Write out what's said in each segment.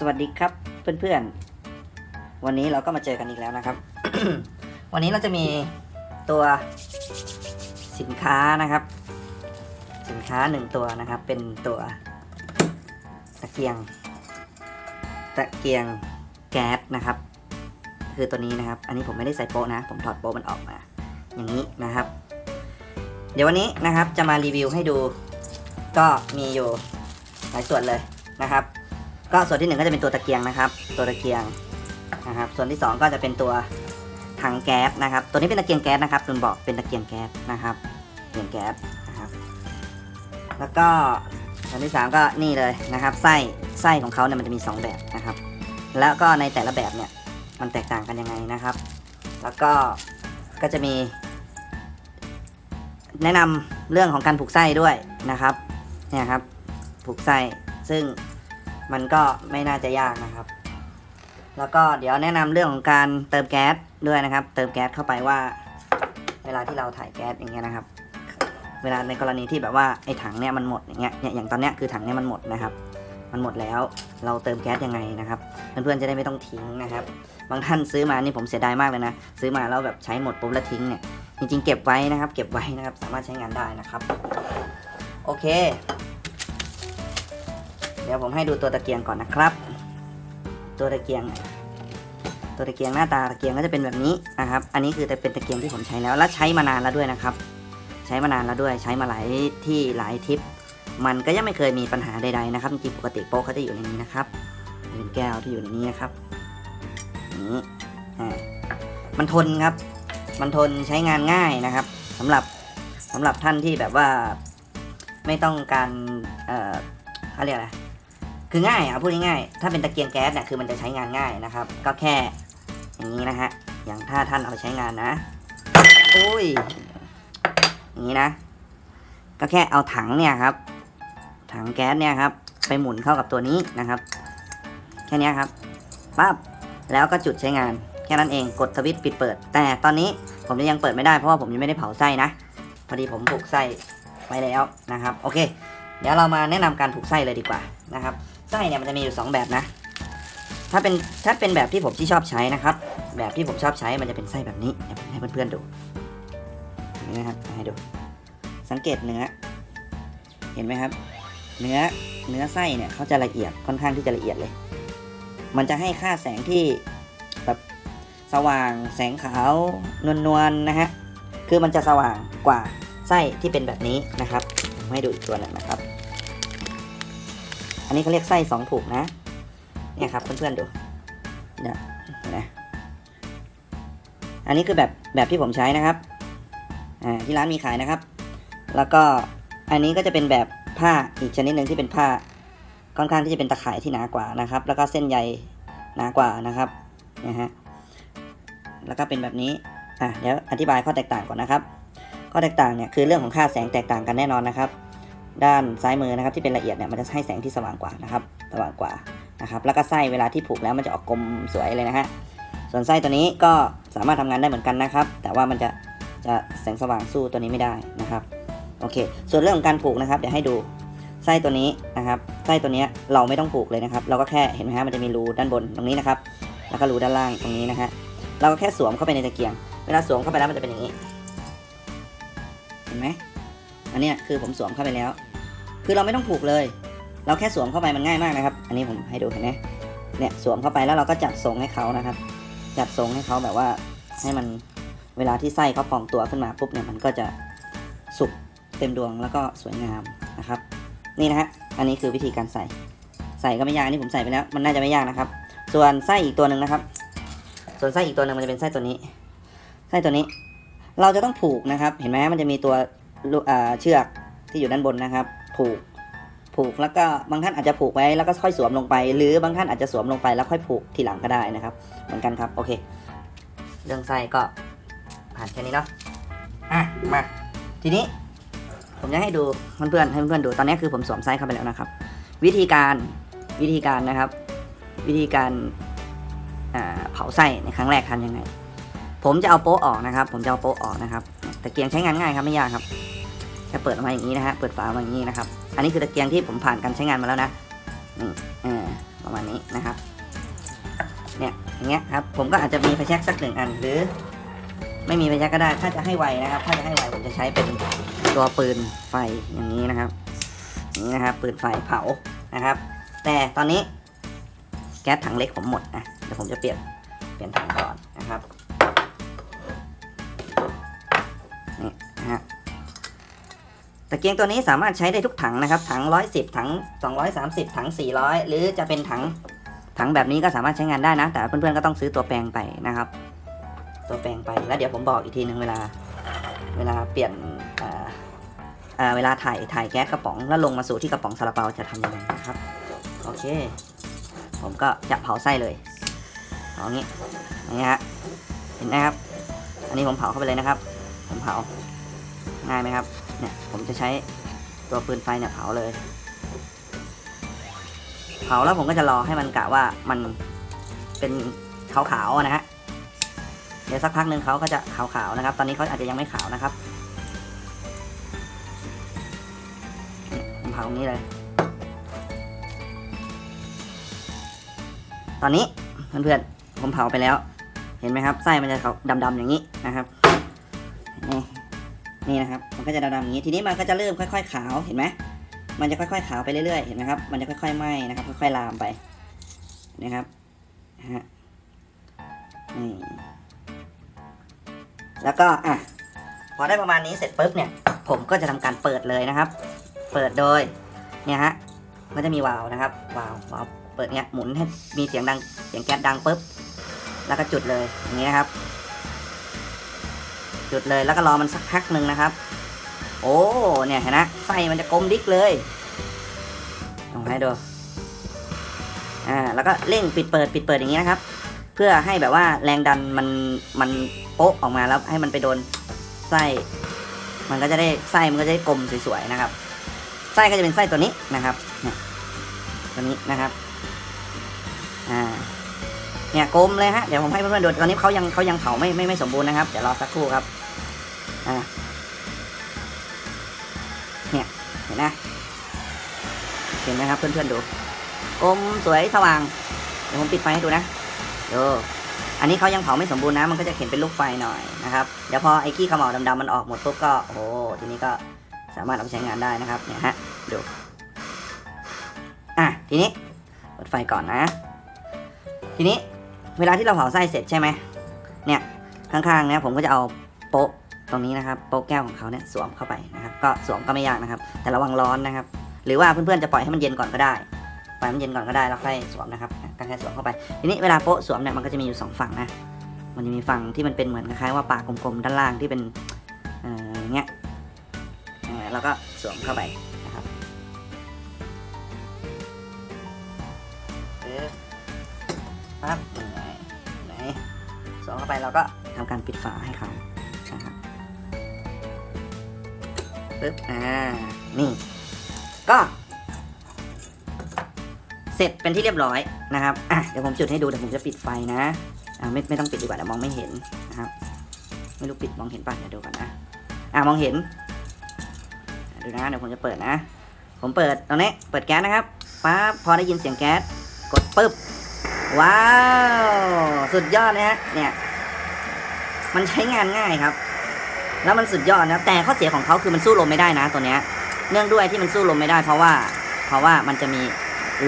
สวัสดีครับเพื่อนๆ วันนี้เราก็มาเจอกันอีกแล้วนะครับ วันนี้เราจะมีตัวสินค้านะครับ สินค้าหนึ่งตัวนะครับ เป็นตัวตะเกียง ตะเกียงแก๊สนะครับ คือตัวนี้นะครับ อันนี้ผมไม่ได้ใส่โป๊ะนะ ผมถอดโป๊ะมันออกมา อย่างนี้นะครับ เดี๋ยววันนี้นะครับจะมารีวิวให้ดู ก็มีอยู่หลายส่วนเลยนะครับ ก็ส่วนที่หนึ่งก็จะเป็นตัวตะเกียงนะครับ ตัวตะเกียงนะครับ ส่วนที่สองก็จะเป็นตัวถังแก๊สนะครับ ตัวนี้เป็นตะเกียงแก๊สนะครับลืมบอกเป็นตะเกียงแก๊สนะครับเกียงแก๊สนะครับแล้วก็ส่วนที่สามก็นี่เลยนะครับ ไส้ไส้ของเขาเนี่ยมันจะมีสองแบบนะครับ แล้วก็ในแต่ละแบบเนี่ยมันแตกต่างกันยังไงนะครับ แล้วก็ก็จะมี แนะนำเรื่องของการผูกไส้ด้วยนะครับเนี่ยครับผูกไส้ซึ่ง มันก็ไม่น่าจะยากนะครับ แล้วก็เดี๋ยวแนะนำเรื่องของการเติมแก๊สด้วยนะครับ เติมแก๊สเข้าไปว่า เวลาที่เราถ่ายแก๊สอย่างเงี้ยนะครับ เวลาในกรณีที่แบบว่าไอ้ถังเนี่ยมันหมดอย่างเงี้ยเนี่ยอย่างตอนเนี้ยคือถังเนี่ยมันหมดนะครับ มันหมดแล้วเราเติมแก๊สยังไงนะครับเพื่อนๆจะได้ไม่ต้องทิ้งนะครับ บางท่านซื้อมานี่ผมเสียดายมากเลยนะซื้อมาแล้วแบบใช้หมดปุ๊บแล้วทิ้งเนี่ยจริงๆเก็บไว้นะครับ เก็บไว้นะครับสามารถใช้งานได้นะครับ โอเค ดี๋ยวผมให้ดูตัวตะเกียงก่อนนะครับ ตัวตะเกียง ตัวตะเกียงหน้าตาตะเกียงก็จะเป็นแบบนี้นะครับ อันนี้คือแต่เป็นตะเกียงที่ผมใช้แล้วและใช้มานานแล้วด้วยนะครับ ใช้มานานแล้วด้วยใช้มาหลายที่หลายทริป มันก็ยังไม่เคยมีปัญหาใดๆนะครับจริงๆปกติโป๊ะเขาจะอยู่ในนี้นะครับเป็นแก้วที่อยู่ในนี้นะครับนี้อ่ามันทนครับ มันทนใช้งานง่ายนะครับสำหรับสำหรับท่านที่แบบว่าไม่ต้องการ เอ่อเขาเรียกอะไร คือง่ายอะพูดง่ายๆถ้าเป็นตะเกียงแก๊สเนี่ยคือมันจะใช้งานง่ายนะครับ ก็แค่อย่างนี้นะฮะอย่างถ้าท่านเอาไปใช้งานนะอุ้ยอย่างนี้นะ ก็แค่เอาถังเนี่ยครับ ถังแก๊สเนี่ยครับ ไปหมุนเข้ากับตัวนี้นะครับ แค่นี้ครับปั๊บแล้วก็จุดใช้งานแค่นั้นเองกดสวิตช์ปิดเปิด แต่ตอนนี้ผมยังเปิดไม่ได้เพราะว่าผมยังไม่ได้เผาไส้นะพอดีผมผูกไส้ไว้แล้วนะครับ โอเค เดี๋ยวเรามาแนะนำการผูกไส้เลยดีกว่านะครับ ไส้เนี่ยมันจะมีอยู่ 2 แบบนะ ถ้าเป็นถ้าเป็นแบบที่ผมที่ชอบใช้นะครับ แบบที่ผมชอบใช้มันจะเป็นไส้แบบนี้เดี๋ยวผมให้เพื่อนๆดูนี่นะครับให้ดู สังเกตเนื้อ เห็นไหมครับ เนื้อเนื้อไส้เนี่ยเขาจะละเอียดค่อนข้างที่จะละเอียดเลย มันจะให้ค่าแสงที่แบบสว่างแสงขาวนวลนวลๆนะฮะคือมันจะสว่างกว่าไส้ที่เป็นแบบนี้นะครับให้ดูอีกตัวหนึงนะครับ อันนี้เขาเรียกไส้สองผูกนะ เนี่ยครับเพื่อนๆดูเนี่ยนไหมอันนี้คือแบบแบบที่ผมใช้นะครับอ่าที่ร้านมีขายนะครับ แล้วก็อันนี้ก็จะเป็นแบบผ้าอีกชนิดหนึ่งที่เป็นผ้าค่อนข้างที่จะเป็นตะข่ายที่หนากว่านะครับ แล้วก็เส้นใยหนากว่านะครับนะฮะแล้วก็เป็นแบบนี้อะเดี๋ยวอธิบายข้อแตกต่างก่อนนะครับ ข้อแตกต่างเนี่ยคือเรื่องของค่าแสงแตกต่างกันแน่นอนนะครับ ด้านซ้ายมือนะครับที่เป็นละเอียดเนี่ยมันจะให้แสงที่สว่างกว่านะครับสว่างกว่านะครับแล้วก็ไส้เวลาที่ผูกแล้วมันจะออกกลมสวยเลยนะฮะส่วนไส้ตัวนี้ก็สามารถทำงานได้เหมือนกันนะครับ แต่ว่ามันจะจะแสงสว่างสู้ตัวนี้ไม่ได้นะครับโอเค ส่วนเรื่องของการผูกนะครับเดี๋ยวให้ดูไส้ตัวนี้นะครับไส้ตัวเนี้ยเราไม่ต้องผูกเลยนะครับ เราก็แค่เห็นไหมฮะมันจะมีรูด้านบนตรงนี้นะครับ แล้วก็รูด้านล่างตรงนี้นะฮะเราก็แค่สวมเข้าไปในตะเกียง เวลาสวมเข้าไปแล้วมันจะเป็นอย่างนี้ เห็นไหมอันนี้คือผมสวมเข้าไปแล้ว คือเราไม่ต้องผูกเลย เราแค่สวมเข้าไปมันง่ายมากนะครับ อันนี้ผมให้ดูเห็นไหมเนี่ยสวมเข้าไปแล้วเราก็จัดทรงให้เขานะครับ จัดทรงให้เขาแบบว่าให้มันเวลาที่ไส้เขาพองตัวขึ้นมาปุ๊บเนี่ยมันก็จะสุกเต็มดวงแล้วก็สวยงามนะครับ นี่นะฮะอันนี้คือวิธีการใส่ ใส่ก็ไม่ยากอันนี่ผมใส่ไปแล้ว มันน่าจะไม่ยากนะครับ ส่วนไส้อีกตัวหนึ่งนะครับ ส่วนไส้อีกตัวหนึ่งมันจะเป็นไส้ตัวนี้ ไส้ตัวนี้ เราจะต้องผูกนะครับ เห็นไหมมันจะมีตัวเชือกที่อยู่ด้านบนนะครับ ผูก ผูกแล้วก็บางท่านอาจจะผูกไว้แล้วก็ค่อยสวมลงไป หรือบางท่านอาจจะสวมลงไปแล้วค่อยผูกทีหลังก็ได้นะครับ เหมือนกันครับโอเค เรื่องไส้ก็ผ่านแค่นี้เนาะอะมาทีนี้ ผมจะให้ดูเพื่อนๆให้เพื่อนๆดูตอนนี้คือผมสวมไส้เข้าไปแล้วนะครับ วิธีการวิธีการนะครับ วิธีการเผาไส้ในครั้งแรกทำยังไง ผมจะเอาโป๊ะออกนะครับ ผมจะเอาโป๊ะออกนะครับตะเกียงใช้งานง่ายครับไม่ยากครับ แค่เปิดออกมาอย่างนี้นะฮะ เปิดฝาออกมาอย่างนี้นะครับ อันนี้คือตะเกียงที่ผมผ่านการใช้งานมาแล้วนะนี่เออประมาณนี้นะครับ เนี่ยอย่างเงี้ยครับ ผมก็อาจจะมีไฟแช็กสักหนึ่งอันหรือ ไม่มีไฟแช็กก็ได้ ถ้าจะให้ไวนะครับ ถ้าจะให้ไวผมจะใช้เป็นตัวปืนไฟอย่างนี้นะครับ นี้นะครับปืนไฟเผานะครับ แต่ตอนนี้แก๊สถังเล็กผมหมดนะ เดี๋ยวผมจะเปลี่ยนเปลี่ยนถังก่อนนะครับ ตะเกียงตัวนี้สามารถใช้ได้ทุกถังนะครับ ถัง 110 ถัง 230 ถัง 400 หรือจะเป็นถังถังแบบนี้ก็สามารถใช้งานได้นะ แต่เพื่อนๆก็ต้องซื้อตัวแปลงไปนะครับ ตัวแปลงไปแล้วเดี๋ยวผมบอกอีกทีหนึ่งเวลา เวลาเปลี่ยนเวลาถ่ายถ่ายแก๊สกระป๋องแล้วลงมาสู่ที่กระป๋องซาลาเปาจะทำยังไงนะครับโอเค ผมก็จะเผาไส้เลยเอางนี้นี้ฮะเห็นไหมครับ อันนี้ผมเผาเข้าไปเลยนะครับ ผมเผาง่ายไหมครับ เนี่ยผมจะใช้ตัวปืนไฟเนี่ยเผาเลย เผาแล้วผมก็จะรอให้มันกะว่ามันเป็นขาวๆนะฮะเดี๋ยวสักพักหนึ่งเขาก็จะขาวๆนะครับ ตอนนี้เขาอาจจะยังไม่ขาวนะครับผมเผาตรงนี้เลย ตอนนี้เพื่อนๆผมเผาไปแล้ว เห็นไหมครับไส้มันจะขาวดำๆอย่างนี้นะครับนี่ นี่นะครับ มันก็จะดำๆอย่างนี้ ทีนี้มันก็จะเริ่มค่อย ๆ ขาว เห็นไหมมันจะค่อย ๆ ขาวไปเรื่อยๆ เห็นไหมครับ มันจะค่อยๆไหม้นะครับ ค่อยๆลามไป นะครับฮะนี่แล้วก็ อะ พอได้ประมาณนี้เสร็จปุ๊บเนี่ย ผมก็จะทำการเปิดเลยนะครับ เปิดโดย เนี่ยฮะ ก็จะมีวาล์วนะครับ วาล์ววาล์วเปิดเนี้ย หมุนให้มีเสียงดัง เสียงแก๊สดังปุ๊บ แล้วก็จุดเลย อย่างนี้นะครับ จุดเลยแล้วก็รอมันสักพักหนึ่งนะครับ โอ้เนี่ยเห็นนะไฟมันจะกลมดิกเลยลองให้ดูอ่าแล้วก็เร่งปิดเปิดปิดเปิดอย่างนี้นะครับ เพื่อให้แบบว่าแรงดันมันมันโป๊ะออกมาแล้วให้มันไปโดนไส้มันก็จะได้ไส้มันก็จะได้กลมสวยๆนะครับ ไส้ก็จะเป็นไส้ตัวนี้นะครับเนี่ยตัวนี้นะครับ เนี่ยกลมเลยฮะเดี๋ยวผมให้เพื่อนๆดูตอนนี้เขายังเขายังเผาไม่ไม่ไม่สมบูรณ์นะครับเดี๋ยวรอสักครู่ครับอ่าเนี่ยเห็นนะเห็นไหมครับเพื่อนๆดูกลมสวยสว่าง เดี๋ยวผมปิดไฟให้ดูนะดูอันนี้เขายังเผาไม่สมบูรณ์นะ มันก็จะเห็นเป็นลูกไฟหน่อยนะครับ เดี๋ยวพอไอ้ขี้ขมเหลาดำๆมันออกหมดปุ๊บก็โอ้โหทีนี้ก็สามารถเอาไปใช้งานได้นะครับเนี่ยฮะดูอะทีนี้เปิดไฟก่อนนะ ทีนี้ เวลาที่เราเผาไส้เสร็จใช่ไหมเนี่ยข้างๆเนี่ยผมก็จะเอาโป๊ะตรงนี้นะครับโป๊ะแก้วของเขาเนี่ยสวมเข้าไปนะครับก็สวมก็ไม่ยากนะครับ แต่ระวังร้อนนะครับ หรือว่าเพื่อนๆจะปล่อยให้มันเย็นก่อนก็ได้ปล่อยให้มันเย็นก่อนก็ได้แล้วค่อยสวมนะครับก็แค่สวมเข้าไปทีนี้เวลาโป๊ะสวมเนี่ยมันก็จะมีอยู่สองฝั่งนะมันจะมีฝั่งที่มันเป็นเหมือนคล้ายๆว่าปากกลมๆด้านล่างที่เป็นเอ่ออย่างเงี้ยแล้วก็สวมเข้าไปนะครับเออปั๊บ วมเข้าไปเราก็ทำการปิดฝาให้เขานะครับปึ๊บอ่านี่ก็เสร็จเป็นที่เรียบร้อยนะครับอะเดี๋ยวผมจุดให้ดูเดี๋ยวผมจะปิดไฟนะอ่าไม่ไม่ต้องปิดดีกว่าเดี๋ยวมองไม่เห็นนะครับ ไม่รู้ปิดมองเห็นป่ะเดี๋ยวดูก่อนนะอ่ามองเห็นดูนะเดี๋ยวผมจะเปิดนะ ผมเปิดตอนนี้เปิดแก๊สนะครับปั๊บพอได้ยินเสียงแก๊สกดปึ๊บ ว้าว สุดยอดเลยฮะเนี่ย มันใช้งานง่ายครับ แล้วมันสุดยอดนะแต่ข้อเสียของเขาคือมันสู้ลมไม่ได้นะตัวเนี้ย เนื่องด้วยที่มันสู้ลมไม่ได้ เพราะว่า เพราะว่ามันจะมี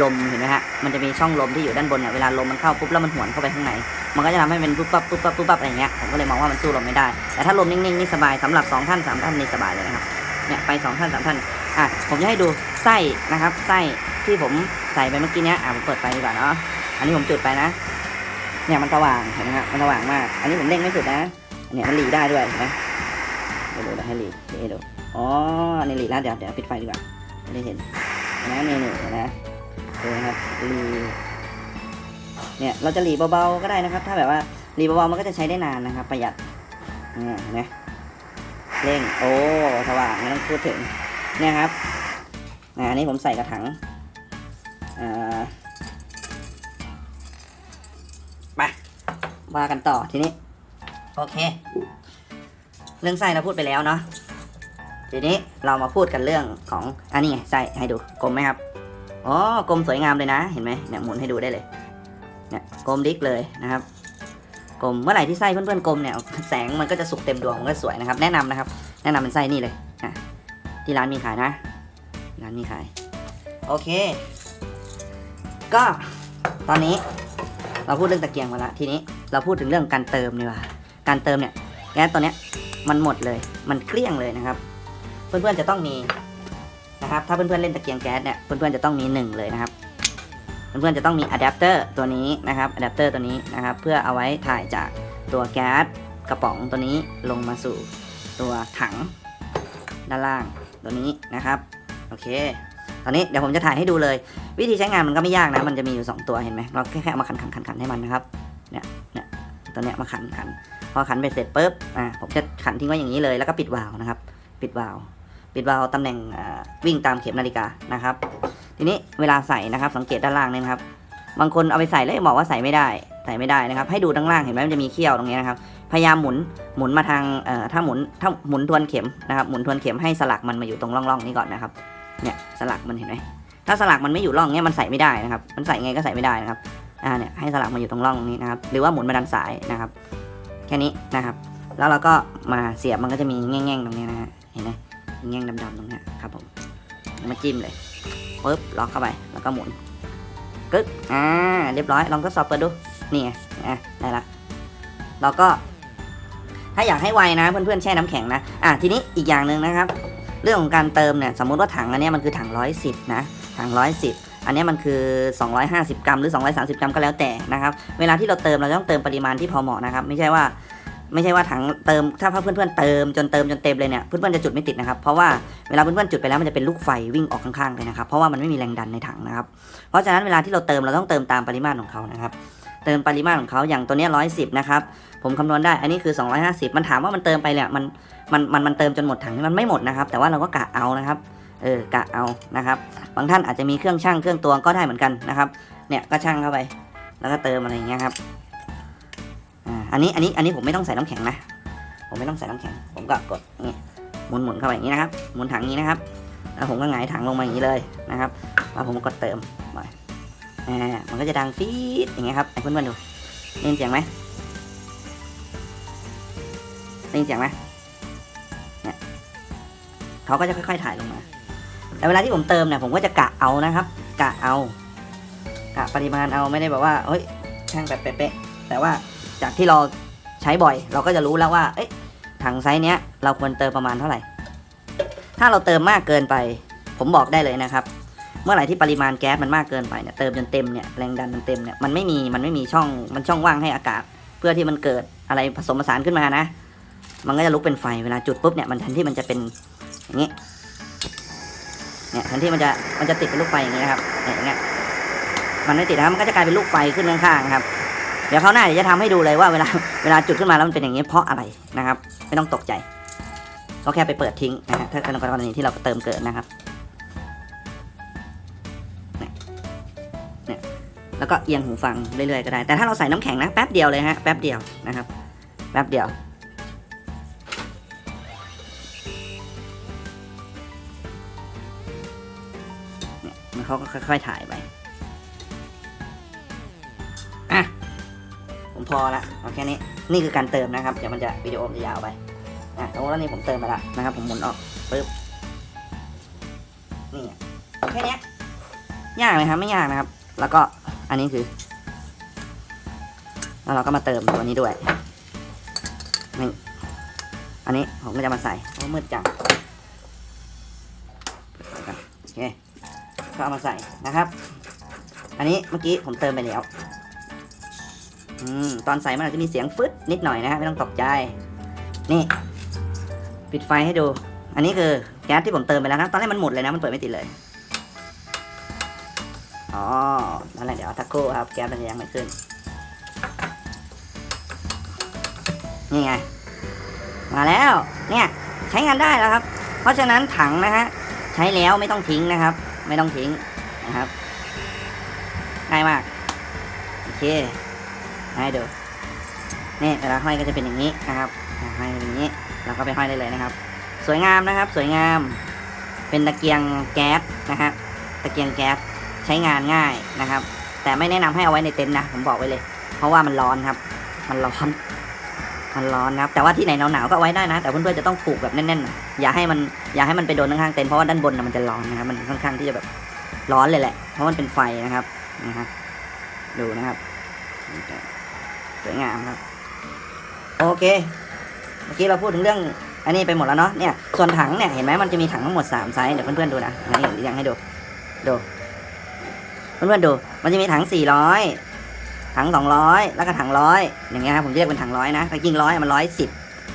ลมเห็นไหมฮะ มันจะมีช่องลมที่อยู่ด้านบนเนี่ยเวลาลมมันเข้าปุ๊บแล้วมันหวนเข้าไปข้างใน มันก็จะทำให้เป็นปุ๊บปั๊บปุ๊บปั๊บปุ๊บปั๊บอะไรเงี้ย ผมก็เลยมองว่ามันสู้ลมไม่ได้ แต่ถ้าลมนิ่งๆนี่สบายสำหรับสองท่านสามท่านนี่สบายเลยนะครับ เนี่ยไปสองท่านสามท่าน อะผมจะให้ดูไส้นะครับไส้ที่ผมใส่ไปเมื่อกี้เนี้ย อะผมเปิดไฟดีกว่าเนาะ อันนี้ผมจุดไปนะ เนี่ยมันสว่างเห็นไหมครับมันสว่างมาก อันนี้ผมเร่งไม่สุดนะเนี่ยมันหลีได้ด้วยเห็นไหมเดี๋ยวดูให้หลีเดี๋ยวดูอ๋ออันนี่หลีแล้วเดี๋ยวเดี๋ยวปิดไฟดีกว่าจะได้เห็นนะนี่นี่นะดูนะครับหลีเนี่ยเราจะหลีเบาๆก็ได้นะครับ ถ้าแบบว่าหลีเบาๆมันก็จะใช้ได้นานนะครับ ประหยัดเนี่ยเห็นไหมเร่งโอ้สว่างไม่ต้องพูดถึงเนี่ยครับอ่าอันนี้ผมใส่กระถังอ่า ว่ากันต่อทีนี้ โอเค เรื่องไส้เราพูดไปแล้วเนาะทีนี้เรามาพูดกันเรื่องของอันนี้ไงไส้ให้ดูกลมไหมครับอ๋อกลมสวยงามเลยนะเห็นไหมเนี่ยหมุนให้ดูได้เลยเนี่ยกลมดิกเลยนะครับกลมเมื่อไหร่ที่ไส้เพื่อนๆกลมเนี่ยแสงมันก็จะสุกเต็มดวงมันก็สวยนะครับ แนะนำนะครับ แนะนำเป็นไส้นี่เลยอะที่ร้านมีขายนะ ร้านมีขาย โอเค ก็ตอนนี้เราพูดเรื่องตะเกียงมาละทีนี้ เราพูดถึงเรื่องการเติมดีกว่า การเติมเนี่ยแก๊สตัวเนี้ยมันหมดเลย มันเกลี้ยงเลยนะครับ เพื่อนๆจะต้องมีนะครับ ถ้าเพื่อนๆเล่นตะเกียงแก๊สเนี่ย เพื่อนๆจะต้องมีหนึ่งเลยนะครับ เพื่อนๆจะต้องมีอะแดปเตอร์ตัวนี้นะครับ อะแดปเตอร์ตัวนี้นะครับ เพื่อเอาไว้ถ่ายจากตัวแก๊สกระป๋องตัวนี้ลงมาสู่ตัวถังด้านล่างตัวนี้นะครับ โอเค ตอนนี้เดี๋ยวผมจะถ่ายให้ดูเลย วิธีใช้งานมันก็ไม่ยากนะ มันจะมีอยู่ 2 ตัวเห็นไหม เราแค่แค่เอามาขันขันขันขันให้มันนะครับ เนี่ยเนี่ยตัวเนี้ยมาขันขัน พอขันไปเสร็จปุ๊บอ่าผมจะขันทิ้งไว้อย่างนี้เลยแล้วก็ปิดวาล์วนะครับ ปิดวาล์วปิดวาล์วตำแหน่งวิ่งตามเข็มนาฬิกานะครับ ทีนี้เวลาใส่นะครับ สังเกตด้านล่างเนี่ยนะครับ บางคนเอาไปใส่แล้วบอกว่าใส่ไม่ได้ ใส่ไม่ได้นะครับ ให้ดูด้านล่างเห็นไหมมันจะมีเขี้ยวตรงนี้นะครับ พยายามหมุนหมุนมาทางเอ่อถ้าหมุนถ้าหมุนทวนเข็มนะครับหมุนทวนเข็มให้สลักมันมาอยู่ตรงร่องๆนี้ก่อนนะครับเนี่ยสลักมันเห็นไหมถ้าสลักมันไม่อยู่ร่องเนี้ยมันใส่ไม่ได้นะครับ มันใส่ไงก็ใส่ไม่ได้นะครับ อ่าเนี่ยให้สลักมาอยู่ตรงร่องตรงนี้นะครับ หรือว่าหมุนมาด้านซ้ายนะครับ แค่นี้นะครับ แล้วเราก็มาเสียบมันก็จะมีแง่งๆตรงนี้นะฮะเห็นไหมแง่งดำๆตรงนี้ครับผมมาจิ้มเลยปึ๊บล็อกเข้าไปแล้วก็หมุนกึ๊กอ่าเรียบร้อยลองทดสอบเปิดดูนี่ไงอะได้ละเราก็ ถ้าอยากให้ไวนะเพื่อนๆแช่น้ำแข็งนะอะทีนี้อีกอย่างหนึ่งนะครับ เรื่องของการเติมเนี่ยสมมุติว่าถังอันนี้มันคือถัง110นะถัง110อัน เนี้ยมันคือ 250 กรัม หรือ 230 กรัมก็แล้วแต่นะครับ เวลาที่เราเติมเราต้องเติมปริมาณที่พอเหมาะนะครับ ไม่ใช่ว่าไม่ใช่ว่าถังเติมถ้าเพื่อนๆเติมจนเติมจนเต็มเลยเนี่ยเพื่อนๆจะจุดไม่ติดนะครับ เพราะว่าเวลาเพื่อนๆจุดไปแล้วมันจะเป็นลูกไฟวิ่งออกข้างๆเลยนะครับ เพราะว่ามันไม่มีแรงดันในถังนะครับ เพราะฉะนั้นเวลาที่เราเติมเราต้องเติมตามปริมาตรของเขานะครับ เติมปริมาตรของเขาอย่างตัวนี้ย110นะครับผมคำนวณได้อันนี้คือ 250 มันถามว่ามันเติมไปเนี่ยมันมันมันมันเติมจนหมดถังมันไม่หมดนะครับ แต่ว่าเราก็กะเอานะครับ เออกะเอานะครับ บางท่านอาจจะมีเครื่องช่างเครื่องตวงก็ได้เหมือนกันนะครับ เนี่ยก็ช่างเข้าไป แล้วก็เติมอะไรอย่างเงี้ยครับอันนี้อันนี้อันนี้ผมไม่ต้องใส่น้ำแข็งนะ ผมไม่ต้องใส่น้ำแข็ง ผมก็กดนี่หมุนหมุนเข้าไปอย่างนี้นะครับ หมุนถังนี้นะครับ แล้วผมก็หงายถังลงมาอย่างนี้เลยนะครับ แล้วผมก็กดเติมไปอ่ามันก็จะดังฟีดอย่างเงี้ยครับให้เพื่อนๆดูได้ยินเสียงไหมได้ยินเสียงไหมเนี่ยเขาก็จะค่อยๆถ่ายลงมา แต่เวลาที่ผมเติมเนี่ยผมก็จะกะเอานะครับ กะเอา กะปริมาณเอาไม่ได้แบบว่าเฮ้ยช่างแบบเป๊ะแต่ว่าจากที่เราใช้บ่อย เราก็จะรู้แล้วว่าเอ๊ะถังไซส์เนี้ยเราควรเติมประมาณเท่าไหร่ ถ้าเราเติมมากเกินไป ผมบอกได้เลยนะครับ เมื่อไหร่ที่ปริมาณแก๊สมันมากเกินไปเนี่ยเติมจนเต็มเนี่ยแรงดันมันเต็มเนี่ยมันไม่มีมันไม่มีช่องมันช่องว่างให้อากาศ เพื่อที่มันเกิดอะไรผสมผสานขึ้นมานะ มันก็จะลุกเป็นไฟเวลาจุดปุ๊บเนี่ยมันแทนที่มันจะเป็นอย่างนี้ เนี่ยแทนที่มันจะมันจะติดเป็นลูกไฟอย่างนี้นะครับเนี่ยอย่างเงี้ยมันไม่ติดนะครับมันก็จะกลายเป็นลูกไฟขึ้นข้างๆครับ เดี๋ยวเขาหน้าเดี๋ยวจะทำให้ดูเลยว่าเวลาเวลาจุดขึ้นมาแล้วมันเป็นอย่างนี้เพราะอะไรนะครับ ไม่ต้องตกใจ ก็แค่ไปเปิดทิ้งนะฮะถ้าเป็นกรณีที่เราเติมเกินนะครับเนี่ยเนี่ยแล้วก็เอียงหูฟังเรื่อยๆก็ได้ แต่ถ้าเราใส่น้ำแข็งนะแป๊บเดียวเลยฮะแป๊บเดียวนะครับ แป๊บเดียว เขาก็ค่อย ๆ ถ่ายไป อะ ผมพอละเอาแค่นี้ นี่คือการเติมนะครับ เดี๋ยวมันจะวิดีโอจะยาวไป อะสมมติว่านี่ผมเติมไปละนะครับ ผมหมุนออกปึ๊บ นี่แค่นี้ยากไหมครับ ไม่ยากนะครับ แล้วก็อันนี้คือ แล้วเราก็มาเติมตัวนี้ด้วยนี่อันนี้ผมก็จะมาใส่เพราะมืดจังโอเค ก็เอามาใส่นะครับ อันนี้เมื่อกี้ผมเติมไปแล้วอืมตอนใส่มันอาจจะมีเสียงฟึดนิดหน่อยนะฮะไม่ต้องตกใจ นี่ปิดไฟให้ดู อันนี้คือแก๊สที่ผมเติมไปแล้วนะตอนแรกมันหมดเลยนะมันเปิดไม่ติดเลยอ๋อนั่นแหละเดี๋ยวทักครู่ครับแก๊สมันยังไม่ขึ้น นี่ไง มาแล้ว เนี่ย ใช้งานได้แล้วครับ เพราะฉะนั้นถังนะฮะ ใช้แล้วไม่ต้องทิ้งนะครับ ไม่ต้องทิ้งนะครับ ง่ายมาก โอเคให้ดูนี่เวลาห้อยก็จะเป็นอย่างนี้นะครับห้อยเป็นอย่างนี้เราก็ไปห้อยได้เลยนะครับ สวยงามนะครับ สวยงาม เป็นตะเกียงแก๊สนะฮะตะเกียงแก๊สใช้งานง่ายนะครับ แต่ไม่แนะนำให้เอาไว้ในเต็นท์นะผมบอกไว้เลย เพราะว่ามันร้อนครับ มันร้อนมันร้อนนะครับ แต่ว่าที่ไหนหนาวๆก็ไว้ได้นะ แต่เพื่อนๆจะต้องผูกแบบแน่นๆหน่อย อย่าให้มันอย่าให้มันไปโดนข้างๆเต็นท์เพราะว่าด้านบนน่ะมันจะร้อนนะครับมันค่อนข้างที่จะแบบร้อนเลยแหละ เพราะมันเป็นไฟนะครับนะฮะดูนะครับสวยงามครับ โอเค เมื่อกี้เราพูดถึงเรื่องอันนี้ไปหมดแล้วเนาะเนี่ยส่วนถังเนี่ยเห็นไหมมันจะมีถังทั้งหมดสามไซส์เดี๋ยวเพื่อนๆดูนะนนี้เรียงให้ดูดูเพื่อนๆดู มันจะมีถังสี่ร้อยถังสองร้อยแล้วก็ถังร้อยอย่างเงี้ยครับผมเรียกเป็นถังร้อยนะแต่จริงร้อยมันร้อยสิบ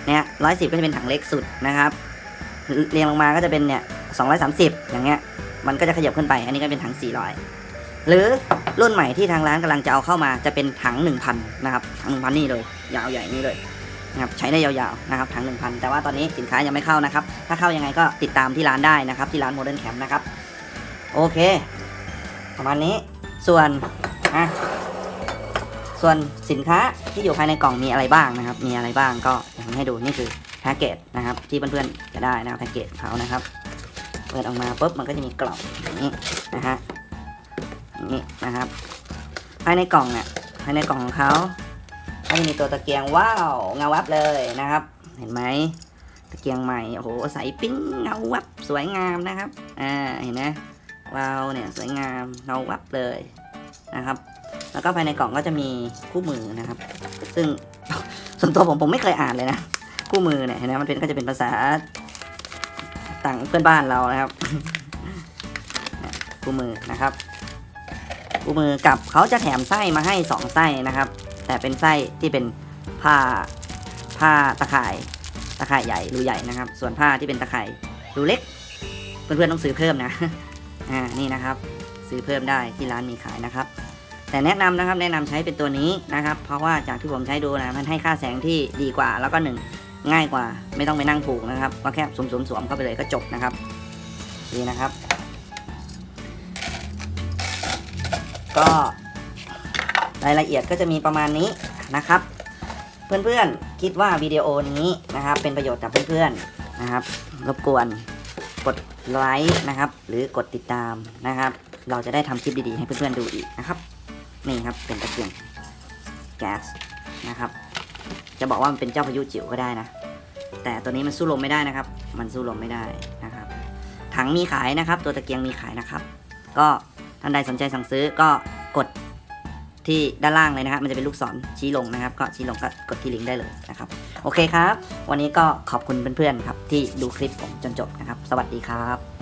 เนี่ยร้อยสิบก็จะเป็นถังเล็กสุดนะครับ เรียงลงมาก็จะเป็นเนี่ยสองร้อยสามสิบอย่างเงี้ย มันก็จะขยับขึ้นไป อันนี้ก็เป็นถังสี่ร้อยหรือรุ่นใหม่ที่ทางร้านกำลังจะเอาเข้ามาจะเป็นถังหนึ่งพันนะครับ ถังหนึ่งพันนี่เลย ยาวใหญ่นี่เลยนะครับใช้ได้ยาวๆนะครับถัง 1,000 แต่ว่าตอนนี้สินค้ายังไม่เข้านะครับ ถ้าเข้ายังไงก็ติดตามที่ร้านได้นะครับ ที่ร้าน Modern Camp นะครับ โอเค ประมาณนี้ ส่วนอะส่วนสินค้าที่อยู่ภายในกล่องมีอะไรบ้างนะครับ มีอะไรบ้างก็ย่างให้ดูนี่คือ แพ็กเกจนะครับที่เพื่อนๆจะได้นะครับแพ็กเกจเขานะครับ เปิดออกมาปุ๊บมันก็จะมีกล่องอย่างนี้นะฮะอย่างนี้นะครับ ภายในกล่องเนี่ยภายในกล่องของเขาก็จะมีตัวตะเกียงว้าวเงาวับเลยนะครับ เห็นไหมตะเกียงใหม่โอ้โหใสปิ้งเงาวับสวยงามนะครับอ่าเห็นไหมว้าวเนี่ยสวยงามเงาวับเลยนะครับ แล้วก็ภายในกล่องก็จะมีคู่มือนะครับ ซึ่งส่วนตัวผมผมไม่เคยอ่านเลยนะ คู่มือเนี่ยเห็นไหมมันเป็นก็จะเป็นภาษาต่างเพื่อนบ้านเรานะครับคู่มือนะครับคู่มือกับเขาจะแถมไส้มาให้สองไส้นะครับ แต่เป็นไส้ที่เป็นผ้าผ้าตะข่ายตะข่ายใหญ่รูใหญ่นะครับ ส่วนผ้าที่เป็นตะข่ายรูเล็ก เพื่อนๆต้องซื้อเพิ่มนะอ่านี่นะครับ ซื้อเพิ่มได้ที่ร้านมีขายนะครับ แต่แนะนำนะครับแนะนำใช้เป็นตัวนี้นะครับ เพราะว่าจากที่ผมใช้ดูนะมันให้ค่าแสงที่ดีกว่าแล้วก็หนึ่ง ง่ายกว่า ไม่ต้องไปนั่งผูกนะครับ ก็แค่สวมๆสวมเข้าไปเลยก็จบนะครับนี่นะครับ ก็รายละเอียดก็จะมีประมาณนี้นะครับ เพื่อนๆคิดว่าวิดีโอนี้นะครับ เป็นประโยชน์กับเพื่อนๆนะครับ รบกวนกดไลค์นะครับ หรือกดติดตามนะครับ เราจะได้ทำคลิปดีๆให้เพื่อนๆดูอีกนะครับ นี่ครับเป็นตะเกียงแก๊สนะครับ จะบอกว่ามันเป็นเจ้าพายุจิ๋วก็ได้นะ แต่ตัวนี้มันสู้ลมไม่ได้นะครับ มันสู้ลมไม่ได้นะครับ ถังมีขายนะครับ ตัวตะเกียงมีขายนะครับ ก็ท่านใดสนใจสั่งซื้อก็กดที่ด้านล่างเลยนะครับ มันจะเป็นลูกศรชี้ลงนะครับ ก็ชี้ลงก็กดที่ลิงก์ได้เลยนะครับ โอเคครับ วันนี้ก็ขอบคุณเพื่อนๆครับที่ดูคลิปผมจนจบนะครับ สวัสดีครับ